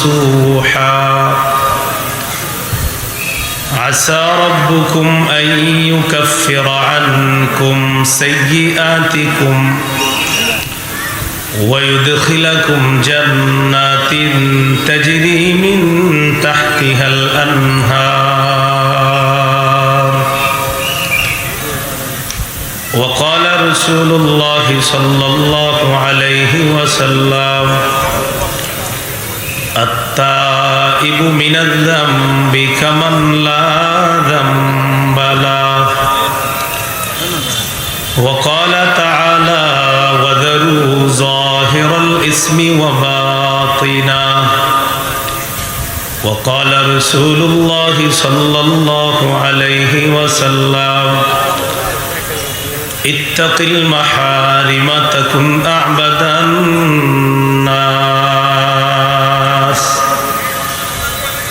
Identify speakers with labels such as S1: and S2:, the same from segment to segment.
S1: نصوحا عسى ربكم أن يكفر عنكم سيئاتكم ويدخلكم جنات تجري من تحتها الأنهار. وقال رسول الله صلى الله عليه وسلم التائب من الذنب كمن لا ذنب له وقال تعالى وذروا ظاهر الاسم وباطنه وقال رسول الله صلى الله عليه وسلم اتق المحارم تكن أعبد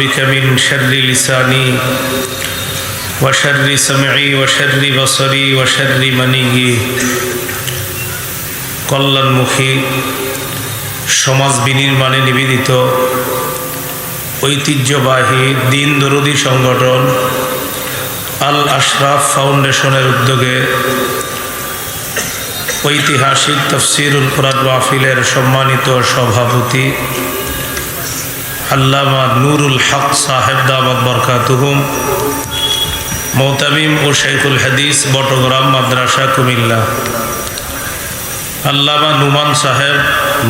S1: بك من شر لساني وشر سمعي وشر بصري وشر مني কল্যাণমুখী সমাজ বিনির্মাণে নিবেদিত ঐতিহ্যবাহী দিন দরদি সংগঠন আল আশরাফ ফাউন্ডেশনের উদ্যোগে ঐতিহাসিক তফসিরুল কোরআন মাহফিলের সম্মানিত সভাপতি আল্লামা নুরুল হক সাহেব দামাদ বরকাতুহুম। মোতামিম ও শেখুল হাদিস, বটগ্রাম, মাদ্রাসা, কুমিল্লা। আল্লামা নুমান সাহেব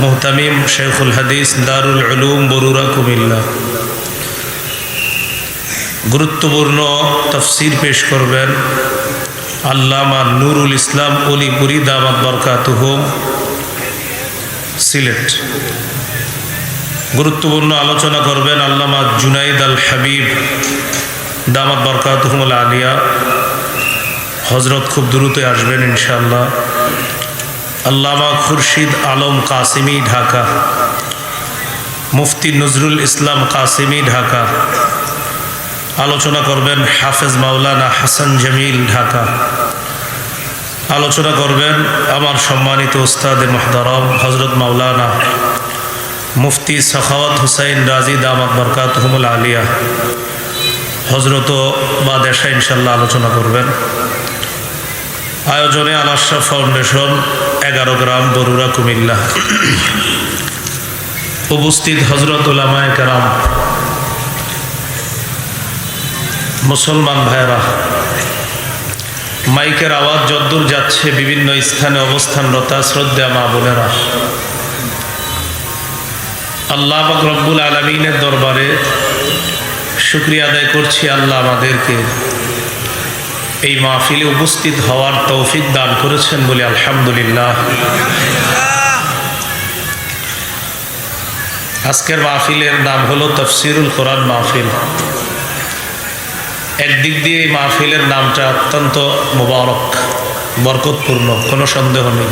S1: মোহতামিম শেখুল হাদিস, দারুল উলুম বরুরা কুমিল্লা। গুরুত্বপূর্ণ তফসির পেশ করবেন আল্লামা নুরুল ইসলাম অলিপুরি দামাত বরকাতুহুম, সিলেট। গুরুত্বপূর্ণ আলোচনা করবেন আল্লামা জুনাইদ আল হাবিব, দামাত বরকাতুহুমুল আলিয়া। হজরত খুব দ্রুতই আসবেন ইনশাআল্লাহ। আল্লামা খুরশিদ আলম কাসিমি, ঢাকা। মুফতি নজরুল ইসলাম কাসিমি, ঢাকা। আলোচনা করবেন হাফেজ মাওলানা হাসান জামিল, ঢাকা। আলোচনা করবেন আমার সম্মানিত উস্তাদে মহদারম হজরত মাওলানা মুফতি সখাওয়াত হুসাইন রাজি দামাত বরকাত হুমুল আলিয়া। হজরত বা দেশা ইনশাল্লাহ আলোচনা করবেন। আয়োজনে আল আশরাফ ফাউন্ডেশন এগারো গ্রাম বরুরা কুমিল্লা। উপস্থিত হজরত উলামায় কারাম। মুসলমান ভাইরা মাইকের আওয়াজ যদ্দূর যাচ্ছে, বিভিন্ন স্থানে অবস্থানরতা শ্রদ্ধা মা বোনেরা। আল্লাহ রব্বুল আলমিনের দরবারে শুক্রিয়া আদায় করছি আল্লাহ আমাদেরকে এই মাহফিলে উপস্থিত হওয়ার তৌফিক দান করেছেন বলে আলহামদুলিল্লাহ। আজকের মাহফিলের নাম হলো তফসিরুল কোরআন মাহফিল। একদিক দিয়ে এই মাহফিলের নামটা অত্যন্ত মোবারক, বরকতপূর্ণ, কোনো সন্দেহ নেই।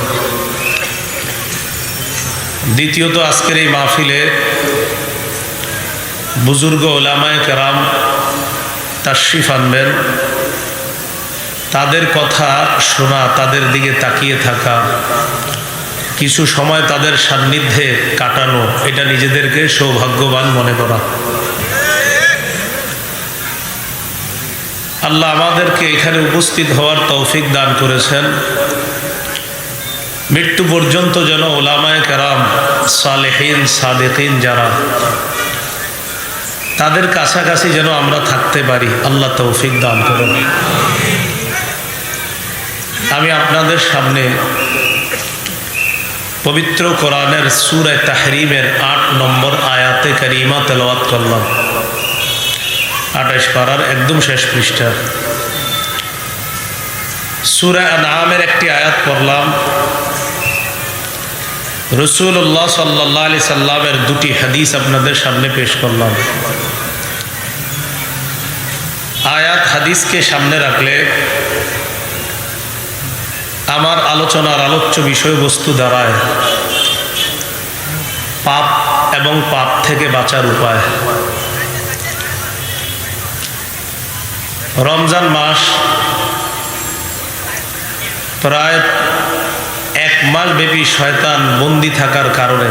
S1: দ্বিতীয়ত আজকের এই মাহফিলে বুজুর্গ ওলামায় কেরাম তাশরিফ আনবেন। তাদের কথা শোনা, তাদের দিকে তাকিয়ে থাকা, কিছু সময় তাদের সান্নিধ্যে কাটানো, এটা নিজেদেরকে সৌভাগ্যবান মনে করা। আল্লাহ আমাদেরকে এখানে উপস্থিত হওয়ার তৌফিক দান করেছেন। মৃত্যু পর্যন্ত যেন ওলামায় কেরাম, সালেহীন সাদেকিন যারা, তাদের কাছাকাছি যেন আমরা থাকতে পারি। আল্লাহ তৌফিক দান করুন। আমি আপনাদের সামনে পবিত্র কোরআনের সুরে তাহরিমের আট নম্বর আয়াতে করিমা তেলাওয়াত করলাম। আঠাশ পাড়ার একদম শেষ পৃষ্ঠা সুরে নামের একটি আয়াত পড়লাম। রসুল্লাহ সাল্লাহ আলি সাল্লামের দুটি হাদিস আপনাদের সামনে পেশ করলাম। আয়াত হাদিসকে সামনে রাখলে আমার আলোচনার আলোচ্য বিষয়বস্তু দ্বারায় পাপ এবং পাপ থেকে বাঁচার উপায়। রমজান মাস প্রায় মাস ব্যাপী শয়তান বন্দি থাকার কারণে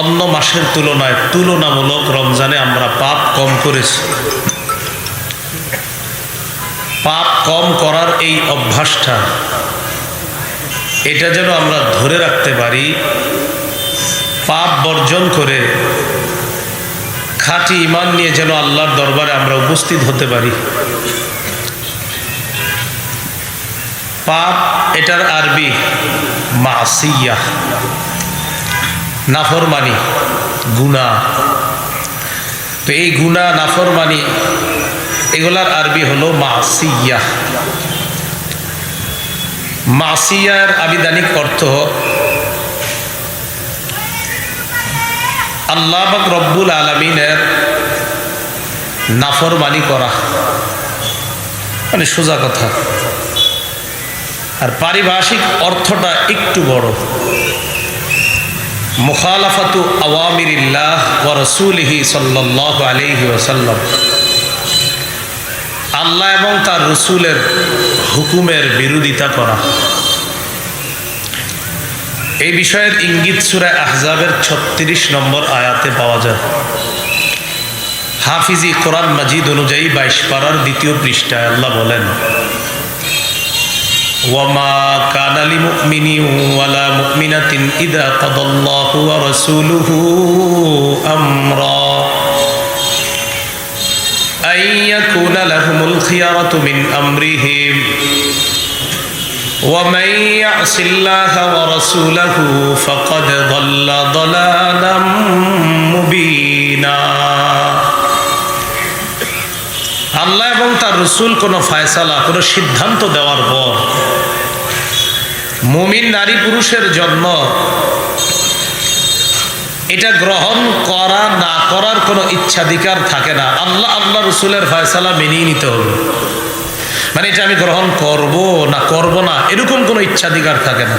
S1: অন্য মাসের তুলনায় তুলনামূলক রমজানে আমরা পাপ কম করেছি। পাপ কম করার এই অভ্যাসটা, এটা যেন আমরা ধরে রাখতে পারি, পাপ বর্জন করে খাঁটি ইমান নিয়ে যেন আল্লাহর দরবারে আমরা উপস্থিত হতে পারি। পাপ, এটার আরবি মাসিয়া। নাফরমানি গুণা তো এই গুণা নাফরমানি, এগুলার আরবি হলো মাসিয়া। মাসিয়ার আবিধানিক অর্থ আল্লাহ রব্বুল আলমিনের নাফরমানি করা। মানে সোজা কথা। আর পারিভাষিক অর্থটা একটু বড়। মুখালাফাতু আওয়ামিরিল্লাহ ও রসুলহি সাল্লাহ আলহি ওসাল্লাম আল্লাহ এবং তার রসুলের হুকুমের বিরোধিতা করা। এই বিষয়ের ইঙ্গিত সুরায় আহজাবের ছত্রিশ নম্বর আয়াতে পাওয়া যায়। হাফিজি কোরআন মাজিদ অনুযায়ী বাইশ পাড়ার দ্বিতীয় পৃষ্ঠায় আল্লাহ বলেন وما كان لمؤمن ولا مؤمنة إذا قضى الله ورسوله أمرا أن يكون لهم الخيارة من أمرهم ومن يعص الله ورسوله فقد ضل ضلالا مبينا আল্লাহ এবং তার রসুল কোনো ফায়সালা, কোনো সিদ্ধান্ত দেওয়ার পর মুমিন নারী পুরুষের জন্ম এটা গ্রহণ করা, না করার কোনো ইচ্ছাধিকার থাকে না। আল্লাহ আল্লাহ রসুলের ফয়সালা মেনেই নিতে হবে। মানে এটা আমি গ্রহণ করব না করব না, এরকম কোনো ইচ্ছাধিকার থাকে না।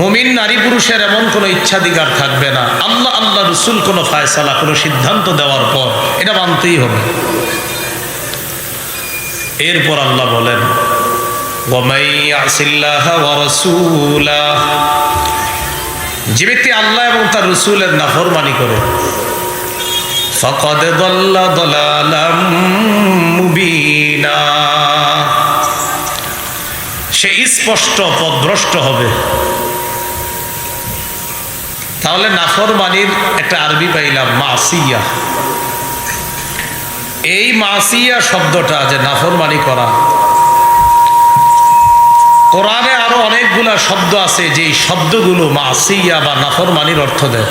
S1: মুমিন নারী পুরুষের এমন কোনো ইচ্ছাধিকার থাকবে না। আল্লাহ আল্লাহ রসুল কোনো ফায়সালা, কোনো সিদ্ধান্ত দেওয়ার পর এটা মানতেই হবে। এরপর আল্লাহ বলেন যে ব্যক্তি আল্লাহ এবং তার রসুলের নাফরমানি করে, ফকদে সে স্পষ্ট পদভ্রষ্ট হবে। তাহলে নাফরমানির একটা আরবি পাইলাম, মাসিয়া। এই মাসিয়া শব্দটা যে নাফরমানি করা। কোরআনে আরও অনেকগুলা শব্দ আছে যে শব্দগুলো মাসিয়া বা নাফরমানির অর্থ দেয়।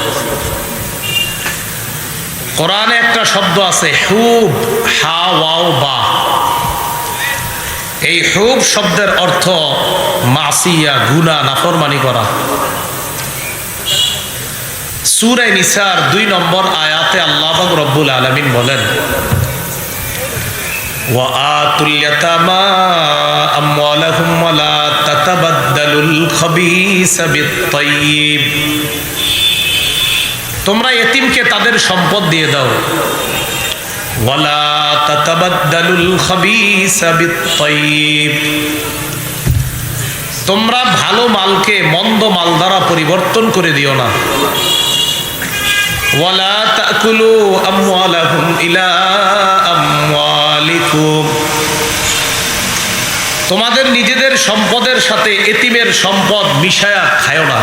S1: কোরআনে একটা শব্দ আছে, হুব, হা, ওয়াও, বা। এই হুব শব্দের অর্থ মাসিয়া, গুনা, নাফরমানি করা। সুরে নিসার দুই নম্বর আয়াতে আল্লাহ রব্বুল আলমিন বলেন وآتوا اليتامى أموالهم ولا تتبدلوا الخبيث بالطيب তোমরা এতিমকে তাদের সম্পদ দিয়ে দাও ওয়ালা তাতাবাদ্দালুল খাবিসা বিত-তাইয়িব তোমরা ভালো মালকে মন্দ মাল দ্বারা পরিবর্তন করে দিও না ওয়ালা তাকুলু আমওয়ালাহুম ইলা আমওয়ালিকুম তোমাদের নিজেদের সম্পদের সাথে এতিমের সম্পদ মিশায়া খায় না।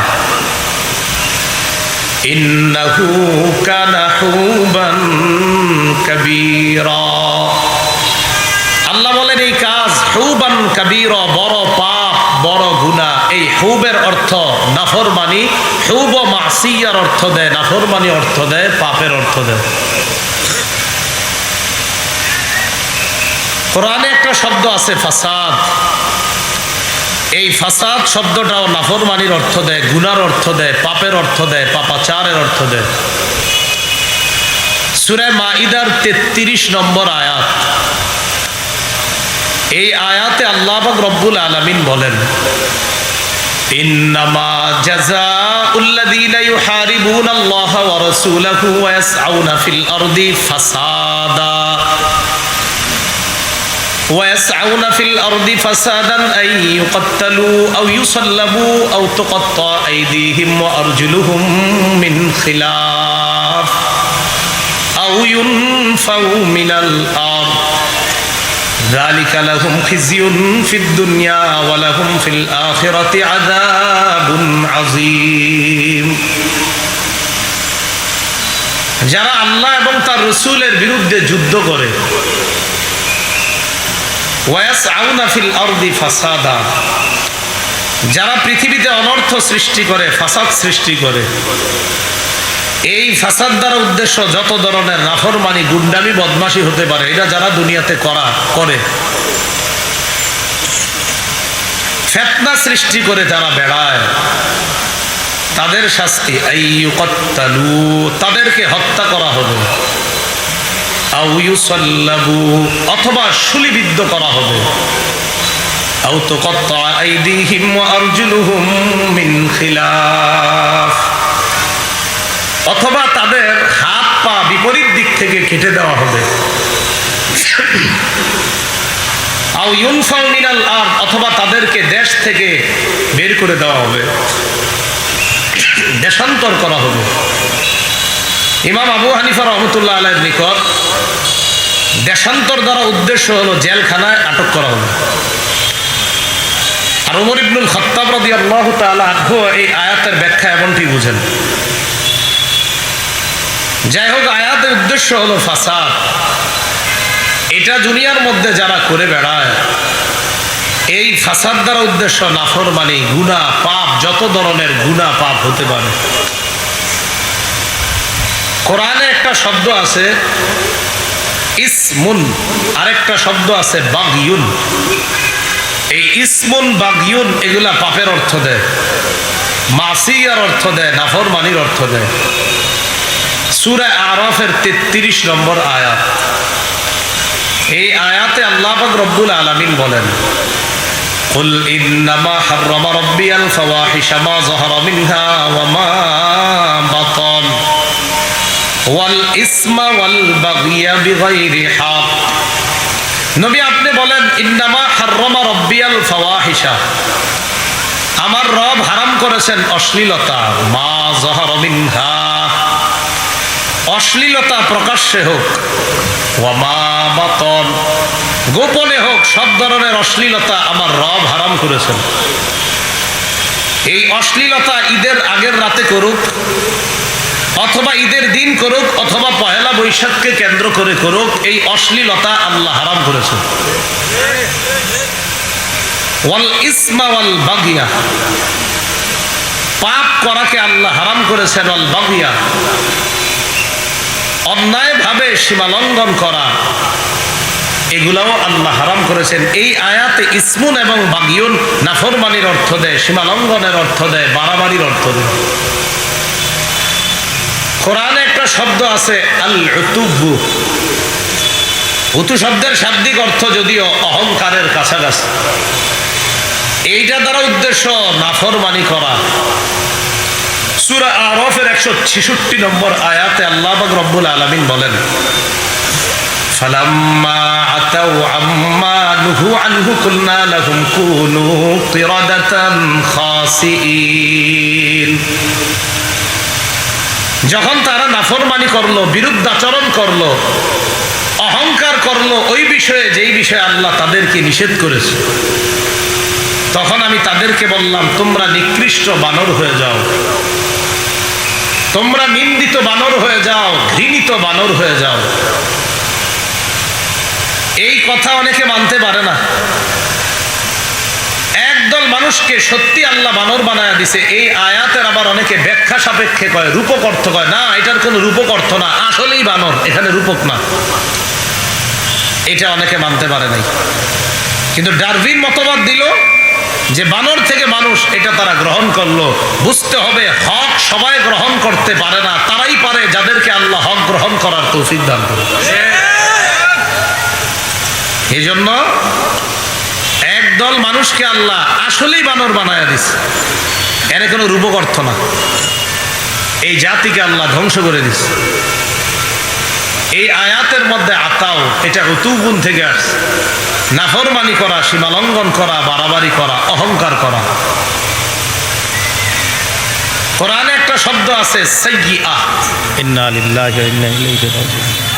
S1: আল্লাহ বলেন, এই কাজ হুবান কাবীরা, বড় পাপ, বড় গুনাহ। এই হুবের অর্থ নাফরমানি, হুব মাসিয়ার অর্থ দেয়, নাফরমানি অর্থ দেয়, পাপের অর্থ দেয়। কোরআনে একটা শব্দ আছে ফাসাদ এই ফাসাদ শব্দটাও নাফরমানির অর্থ দেয় গুনার অর্থ দেয় পাপের অর্থ দেয় পাপাচারের অর্থ দেয় সুরে মাইদার তেত্রিশ নম্বর আয়াত এই আয়াতে আল্লাহ রব্বুল আলমিন বলেন إنما جزاء الذين يحاربون الله ورسوله ويسعون في الأرض فسادا ويسعون في الأرض فسادا أن يقتلوا أو يصلبوا أو تقطع أيديهم وأرجلهم من خلاف أو ينفوا من الأرض ذلك لهم خزي في الدنيا ولهم في الآخرة عذاب عظيم যারা আল্লাহ এবং তার রসুলের বিরুদ্ধে যুদ্ধ করে যারা পৃথিবীতে অনর্থ সৃষ্টি করে, ফাসাদ সৃষ্টি করে, এই ফাসাদ দ্বারা উদ্দেশ্য যত ধরনের নাফরমানি, গুন্ডামি, বদমাশি হতে পারে, এটা যারা দুনিয়াতে করা, করে। ফেতনা সৃষ্টি করে যারা বেড়ায়, তাদের শাস্তি তাদেরকে হত্যা করা হবে। অথবা শুলিবিদ্ধ করা হবে। অথবা তাদের হাত পা বিপরীত দিক থেকে কেটে দেওয়া হবে। অথবা তাদেরকে দেশ থেকে বের করে দেওয়া হবে। দেশান্তর করা হবে। ইমাম আবু হানিফা রহমতুল্লাহ আলের নিকট দেশান্তর দ্বারা উদ্দেশ্য হলো জেলখানায় আটক করা হবে আর উমর ইবনুল খত্তাব রদি আল্লাহ তালা এই আয়াতের ব্যাখ্যা এমনটি বুঝেন। যাই হোক আয়াতের উদ্দেশ্য হলো ফাসাদ। এটা দুনিয়ার মধ্যে যারা করে বেড়ায়, এই ফাসাদ দ্বারা উদ্দেশ্য নাফর মানে গুণা পাপ, যত ধরনের গুণা পাপ হতে পারে। কোরআনে একটা শব্দ আছে ইসমুন আরেকটা শব্দ আছে বাগিউন এই ইসমুন বাগিউন এগুলা পাপের অর্থ দেয় মাসিয়ার অর্থ দেয় নাফরমানির অর্থ দেয় সুরা আরফের তেত্রিশ নম্বর আয়াত এই আয়াতে আল্লাহ রব্বুল আলমিন বলেন قل إنما حرم ربي الفواحش ما ظهر منها وما بطن আপনি বলেন রব্বিয়াল আমার রব হারাম করেছেন অশ্লীলতা। মা জহর অশ্লীলতা প্রকাশ্যে হোক গোপনে হোক, সব ধরনের অশ্লীলতা আমার রব হারাম করেছেন। এই অশ্লীলতা ঈদের আগের রাতে করুক অথবা ঈদের দিন করুক, অথবা পহেলা বৈশাখকে কেন্দ্র করে করুক, এই অশ্লীলতা আল্লাহ হারাম বাগিয়া। পাপ করাকে আল্লাহ হারাম করেছেন, ওয়াল বাগিয়া। অন্যায়ভাবে সীমালঙ্ঘন করা, এগুলাও আল্লাহ হারাম করেছেন। এই আয়াতে ইসমুন এবং বাগিউন নাফরমানির অর্থ দেয়, সীমালঙ্ঘনের অর্থ দেয়, বাড়াবাড়ির অর্থ দেয়। কোরআনে একটা শব্দ আছে আল উতুব্বু উতু শব্দের শাব্দিক অর্থ যদিও অহংকারের কাছাকাছি এইটা দ্বারা উদ্দেশ্য নাফরমানি করা সুরা আরফের একশো ছেষট্টি নম্বর আয়াতে আল্লাহ বাক রব্বুল আলমিন বলেন فلما عتوا عما نهوا عنه قلنا لهم كونوا قردة خاسئين যখন তারা নাফরমানি করল, বিরুদ্ধাচরণ করল, অহংকার করল, ওই বিষয়ে, যেই বিষয়ে আল্লাহ তাদেরকে নিষেধ করেছে, তখন আমি তাদেরকে বললাম, তোমরা নিকৃষ্ট বানর হয়ে যাও। তোমরা নিন্দিত বানর হয়ে যাও, ঘৃণিত বানর হয়ে যাও। এই কথা অনেকে মানতে পারে না। একদল মানুষকে সত্যি আল্লাহ বানর বানায় দিছে এই আয়াতের আবার অনেকে ব্যাখ্যা সাপেক্ষে কয় রূপক অর্থ কয় না এটার কোনো রূপক অর্থ না আসলেই বানর এখানে রূপক না। এটা অনেকে মানতে পারে নাই। কিন্তু ডারভিন মতবাদ দিল যে বানর থেকে মানুষ এটা তারা গ্রহণ করল। বুঝতে হবে হক সবাই গ্রহণ করতে পারে না তারাই পারে যাদেরকে আল্লাহ হক গ্রহণ করার তৌফিক দান করে এই জন্য একদল মানুষকে আল্লাহ আসলেই বানর বানায় দিছে। এর কোনো রূপক অর্থ না। এই জাতিকে আল্লাহ ধ্বংস করে দিছে। এই আয়াতের মধ্যে আতাও এটা ঋতুগুণ থেকে আসছে। নাফরমানি করা, সীমালঙ্ঘন করা, বাড়াবাড়ি করা, অহংকার করা। কোরআনে একটা শব্দ আছে, সাইয়্যিআ। ইন্না লিল্লাহি ওয়া ইন্না ইলাইহি রাজিউন।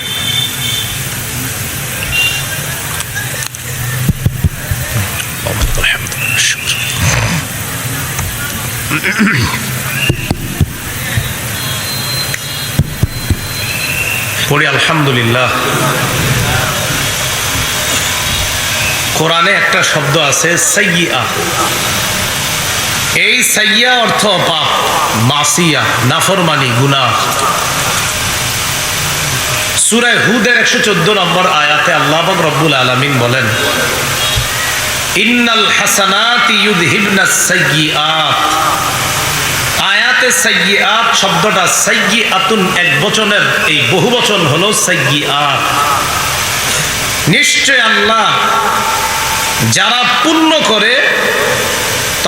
S1: পড়ি আলহামদুলিল্লাহ। কোরআনে একটা শব্দ আছে সাইয়্যিআ এই সাইয়া অর্থ পাপ, মাসিয়া, নাফরমানি, গুনাহ। সুরায় হুদের একশো চোদ্দ নম্বর আয়াতে আল্লাহ রব্বুল আলমিন বলেন ইন্নাল হাসানাত ইউদহিবনা সাইয়্যিআত। আয়াতে সাইয়্যিআত শব্দটা সাইয়্যিআতুন এক বচনের, এই বহু বচন হলো সাইয়্যিআত। নিশ্চয় আল্লাহ যারা পূর্ণ করে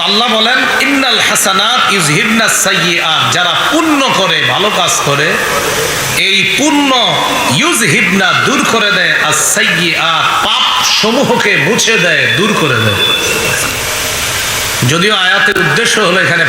S1: আল্লাহ বলেন, ইন্নাল হাসানাত ইউজহিবনা সাইয়্যাত যারা পুণ্য করে, ভালো কাজ করে, এই পুণ্য ইউজহিবনা দূর করে দেয়, আর সাইয়্যাত পাপ সমূহকে মুছে দেয়, দূর করে দেয়। যদিও আয়াতের উদ্দেশ্য হলো এখানে